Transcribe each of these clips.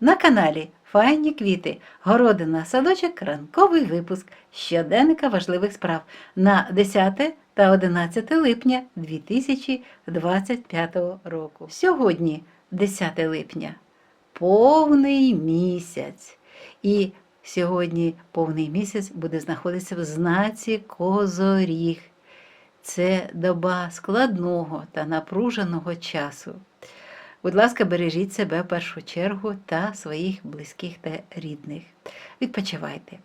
На каналі Файні квіти, городина, садочок, ранковий випуск щоденника важливих справ на 10 та 11 липня 2025 року. Сьогодні, 10 липня, повний місяць. І сьогодні повний місяць буде знаходитися в знаці Козоріг. Це доба складного та напруженого часу. Будь ласка, бережіть себе в першу чергу та своїх близьких та рідних. Відпочивайте.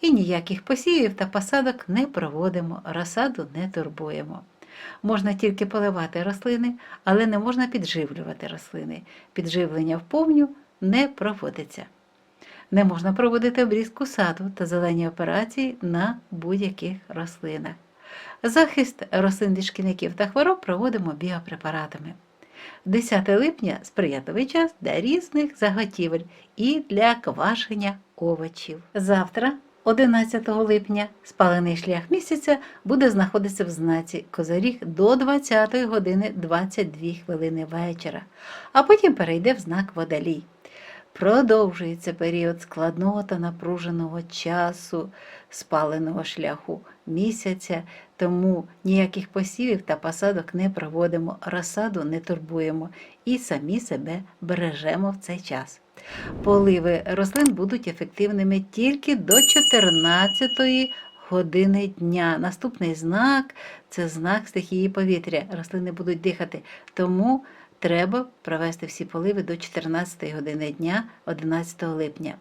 І ніяких посівів та посадок не проводимо, розсаду не турбуємо. Можна тільки поливати рослини, але не можна підживлювати рослини. Підживлення вповню не проводиться. Не можна проводити обрізку саду та зелені операції на будь-яких рослинах. Захист рослин від шкідників та хвороб проводимо біопрепаратами. 10 липня сприятливий час для різних заготівель і для квашення овочів. Завтра, 11 липня, спалений шлях місяця буде знаходитися в знаці Козоріг до 20 години 22 хвилини вечора, а потім перейде в знак Водолій. Продовжується період складного та напруженого часу спаленого шляху місяця, тому ніяких посівів та посадок не проводимо, розсаду не турбуємо і самі себе бережемо в цей час. Поливи рослин будуть ефективними тільки до 14-ї години дня. Наступний знак це знак стихії повітря. Рослини будуть дихати. Тому треба провести всі поливи до 14 години дня 11 липня.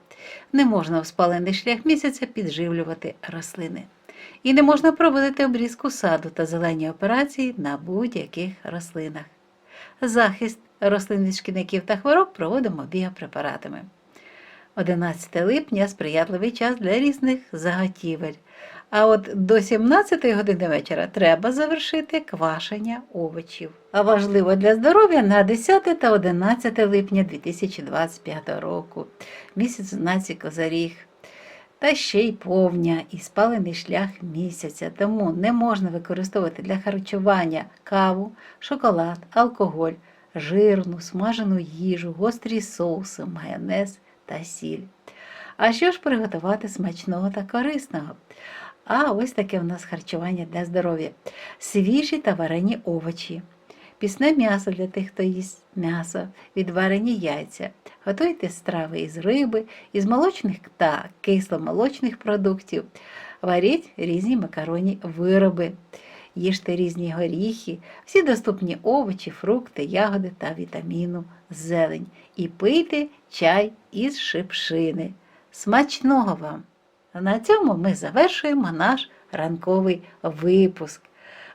Не можна в спалений шлях місяця підживлювати рослини. І не можна проводити обрізку саду та зелені операції на будь-яких рослинах. Захист рослин від шкідників та хвороб проводимо біопрепаратами. 11 липня сприятливий час для різних заготівель. А от до 17 години вечора треба завершити квашення овочів. А важливо для здоров'я на 10 та 11 липня 2025 року. Місяць в знаці Козаріг. Та ще й повня і спалений шлях місяця, тому не можна використовувати для харчування каву, шоколад, алкоголь, жирну, смажену їжу, гострі соуси, майонез та сіль. А що ж приготувати смачного та корисного? А ось таке у нас харчування для здоров'я: свіжі та варені овочі, пісне м'ясо для тих, хто їсть м'ясо, відварені яйця. Готуйте страви із риби, із молочних та кисломолочних продуктів. Варіть різні макаронні вироби, їжте різні горіхи, всі доступні овочі, фрукти, ягоди та вітаміну, зелень. І пийте чай із шипшини. Смачного вам! На цьому ми завершуємо наш ранковий випуск.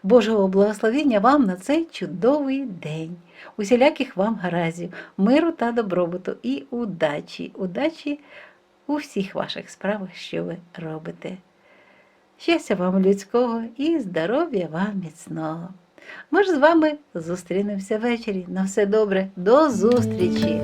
Божого благословення вам на цей чудовий день, усіляких вам гараздів, миру та добробуту і удачі, удачі у всіх ваших справах, що ви робите. Щастя вам людського і здоров'я вам міцного. Ми ж з вами зустрінемося ввечері. На все добре, до зустрічі!